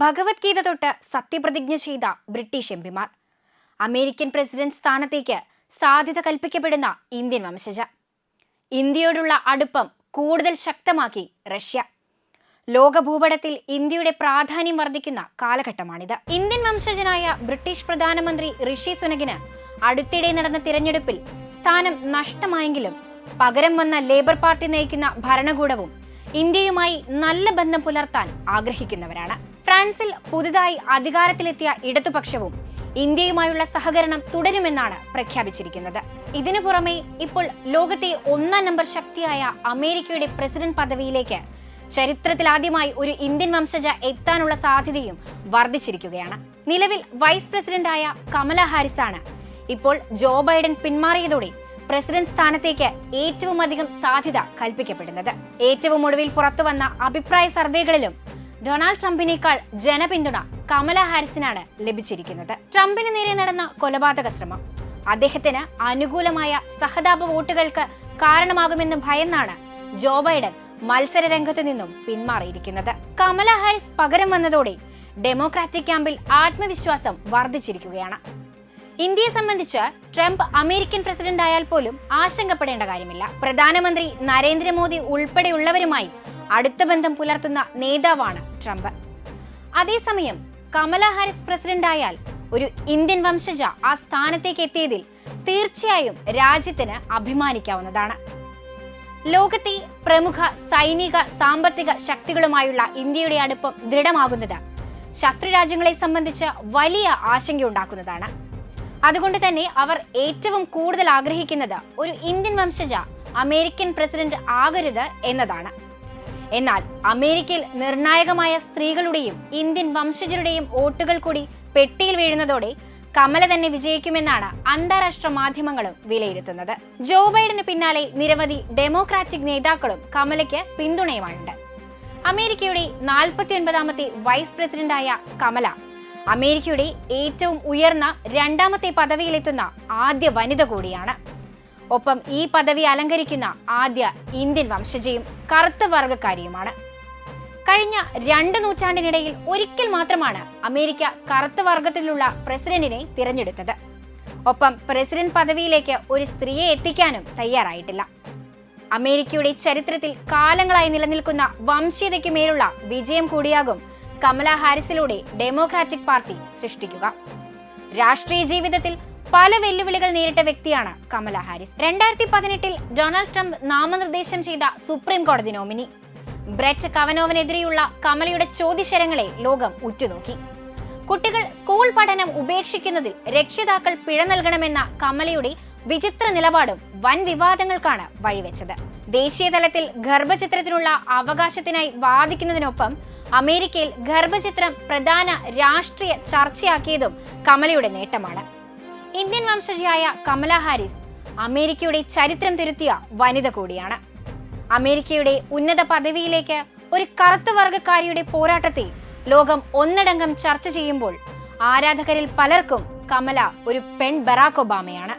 ഭഗവത്ഗീത തൊട്ട് സത്യപ്രതിജ്ഞ ചെയ്ത ബ്രിട്ടീഷ് എംപിമാർ. അമേരിക്കൻ പ്രസിഡന്റ് സ്ഥാനത്തേക്ക് സാധ്യത കൽപ്പിക്കപ്പെടുന്ന ഇന്ത്യൻ വംശജ. ഇന്ത്യയോടുള്ള അടുപ്പം കൂടുതൽ ശക്തമാക്കി റഷ്യ. ലോകഭൂപടത്തിൽ ഇന്ത്യയുടെ പ്രാധാന്യം വർദ്ധിക്കുന്ന കാലഘട്ടമാണിത്. ഇന്ത്യൻ വംശജനായ ബ്രിട്ടീഷ് പ്രധാനമന്ത്രി ഋഷി സുനകിന് അടുത്തിടെ നടന്ന തിരഞ്ഞെടുപ്പിൽ സ്ഥാനം നഷ്ടമായെങ്കിലും പകരം വന്ന ലേബർ പാർട്ടി നയിക്കുന്ന ഭരണകൂടവും ഇന്ത്യയുമായി നല്ല ബന്ധം പുലർത്താൻ ആഗ്രഹിക്കുന്നവരാണ്. ഫ്രാൻസിൽ പുതുതായി അധികാരത്തിലെത്തിയ ഇടതുപക്ഷവും ഇന്ത്യയുമായുള്ള സഹകരണം തുടരുമെന്നാണ് പ്രഖ്യാപിച്ചിരിക്കുന്നത്. ഇതിനു പുറമെ ഇപ്പോൾ ലോകത്തെ ഒന്നാം നമ്പർ ശക്തിയായ അമേരിക്കയുടെ പ്രസിഡന്റ് പദവിയിലേക്ക് ചരിത്രത്തിലാദ്യമായി ഒരു ഇന്ത്യൻ വംശജ എത്താനുള്ള സാധ്യതയും വർദ്ധിച്ചിരിക്കുകയാണ്. നിലവിൽ വൈസ് പ്രസിഡന്റായ കമല ഹാരിസാണ് ഇപ്പോൾ ജോ ബൈഡൻ പിന്മാറിയതോടെ പ്രസിഡന്റ് സ്ഥാനത്തേക്ക് ഏറ്റവും അധികം സാധ്യത കൽപ്പിക്കപ്പെടുന്നത്. ഏറ്റവും ഒടുവിൽ പുറത്തുവന്ന അഭിപ്രായ സർവേകളിലും ഡൊണാൾഡ് ട്രംപിനേക്കാൾ ജനപിന്തുണ കമല ഹാരിസിനാണ് ലഭിച്ചിരിക്കുന്നത്. ട്രംപിന് നേരെ നടന്ന കൊലപാതക ശ്രമം. അദ്ദേഹത്തിന് അനുകൂലമായ സഹതാപ വോട്ടുകൾക്ക് കാരണമാകുമെന്ന് ഭയന്നാണ് ജോ ബൈഡൻ മത്സര രംഗത്ത് നിന്നും പിന്മാറിയിരിക്കുന്നത്. കമല ഹാരിസ് പകരം വന്നതോടെ ഡെമോക്രാറ്റിക് ക്യാമ്പിൽ ആത്മവിശ്വാസം വർദ്ധിച്ചിരിക്കുകയാണ്. ഇന്ത്യയെ സംബന്ധിച്ച് ട്രംപ് അമേരിക്കൻ പ്രസിഡന്റ് ആയാൽ പോലും ആശങ്കപ്പെടേണ്ട കാര്യമില്ല. പ്രധാനമന്ത്രി നരേന്ദ്രമോദി ഉൾപ്പെടെയുള്ളവരുമായി അടുത്ത ബന്ധം പുലർത്തുന്ന നേതാവാണ് ട്രംപ്. അതേസമയം കമല ഹാരിസ് പ്രസിഡന്റ് ആയാൽ ഒരു ഇന്ത്യൻ വംശജ ആ സ്ഥാനത്തേക്ക് എത്തിയതിൽ തീർച്ചയായും രാജ്യത്തിന് അഭിമാനിക്കാവുന്നതാണ്. ലോകത്തെ പ്രമുഖ സൈനിക സാമ്പത്തിക ശക്തികളുമായുള്ള ഇന്ത്യയുടെ അടുപ്പം ദൃഢമാകുന്നത് ശത്രുരാജ്യങ്ങളെ സംബന്ധിച്ച് വലിയ ആശങ്കയുണ്ടാക്കുന്നതാണ്. അതുകൊണ്ട് തന്നെ അവർ ഏറ്റവും കൂടുതൽ ആഗ്രഹിക്കുന്നത് ഒരു ഇന്ത്യൻ വംശജ അമേരിക്കൻ പ്രസിഡന്റ് ആകരുത് എന്നതാണ്. എന്നാൽ അമേരിക്കയിൽ നിർണായകമായ സ്ത്രീകളുടെയും ഇന്ത്യൻ വംശജരുടെയും വോട്ടുകൾ കൂടി പെട്ടിയിൽ വീഴുന്നതോടെ കമല തന്നെ വിജയിക്കുമെന്നാണ് അന്താരാഷ്ട്ര മാധ്യമങ്ങളും വിലയിരുത്തുന്നത്. ജോ ബൈഡന് പിന്നാലെ നിരവധി ഡെമോക്രാറ്റിക് നേതാക്കളും കമലയ്ക്ക് പിന്തുണയുമായുണ്ട്. അമേരിക്കയുടെ നാൽപ്പത്തി ഒൻപതാമത്തെ വൈസ് പ്രസിഡന്റായ കമല അമേരിക്കയുടെ ഏറ്റവും ഉയർന്ന രണ്ടാമത്തെ പദവിയിലെത്തുന്ന ആദ്യ വനിത കൂടിയാണ്. ഒപ്പം ഈ പദവി അലങ്കരിക്കുന്ന ആദ്യ ഇന്ത്യൻ വംശജയും കറുത്ത വർഗക്കാരിയുമാണ് കഴിഞ്ഞ രണ്ട് നൂറ്റാണ്ടിനിടയിൽ ഒരിക്കൽ മാത്രമാണ് അമേരിക്ക കറുത്ത വർഗത്തിലുള്ള പ്രസിഡന്റിനെ തിരഞ്ഞെടുത്തത്. ഒപ്പം പ്രസിഡന്റ് പദവിയിലേക്ക് ഒരു സ്ത്രീയെ എത്തിക്കാനും തയ്യാറായിട്ടില്ല. അമേരിക്കയുടെ ചരിത്രത്തിൽ കാലങ്ങളായി നിലനിൽക്കുന്ന വംശീയതയ്ക്ക് മേലുള്ള വിജയം കൂടിയാകും കമല ഹാരിസിലൂടെ ഡെമോക്രാറ്റിക് പാർട്ടി സൃഷ്ടിക്കുക. രാഷ്ട്രീയ ജീവിതത്തിൽ പല വെല്ലുവിളികൾ നേരിട്ട വ്യക്തിയാണ് കമല ഹാരിസ്. രണ്ടായിരത്തി പതിനെട്ടിൽ ഡൊണാൾഡ് ട്രംപ് നാമനിർദ്ദേശം ചെയ്ത സുപ്രീം കോടതി നോമിനി. ബ്രെറ്റ് കവനോവനെതിരെയുള്ള കമലയുടെ ചോദ്യശരങ്ങളെ ലോകം ഉറ്റുനോക്കി. കുട്ടികൾ സ്കൂൾ പഠനം ഉപേക്ഷിക്കുന്നതിൽ രക്ഷിതാക്കൾ പിഴ നൽകണമെന്ന കമലയുടെ വിചിത്ര നിലപാടും വൻ വിവാദങ്ങൾക്കാണ് വഴിവെച്ചത്. ദേശീയ തലത്തിൽ ഗർഭചിത്രത്തിനുള്ള അവകാശത്തിനായി വാദിക്കുന്നതിനൊപ്പം അമേരിക്കയിൽ ഗർഭചിത്രം പ്രധാന രാഷ്ട്രീയ ചർച്ചയാക്കിയതും കമലയുടെ നേട്ടമാണ്. ഇന്ത്യൻ വംശജയായ കമല ഹാരിസ് അമേരിക്കയുടെ ചരിത്രം തിരുത്തിയ വനിത കൂടിയാണ്. അമേരിക്കയുടെ ഉന്നത പദവിയിലേക്ക് ഒരു കറുത്ത വർഗക്കാരിയുടെ പോരാട്ടത്തെ ലോകം ഒന്നടങ്കം ചർച്ച ചെയ്യുമ്പോൾ ആരാധകരിൽ പലർക്കും കമല ഒരു പെൺ ബറാക് ഒബാമയാണ്.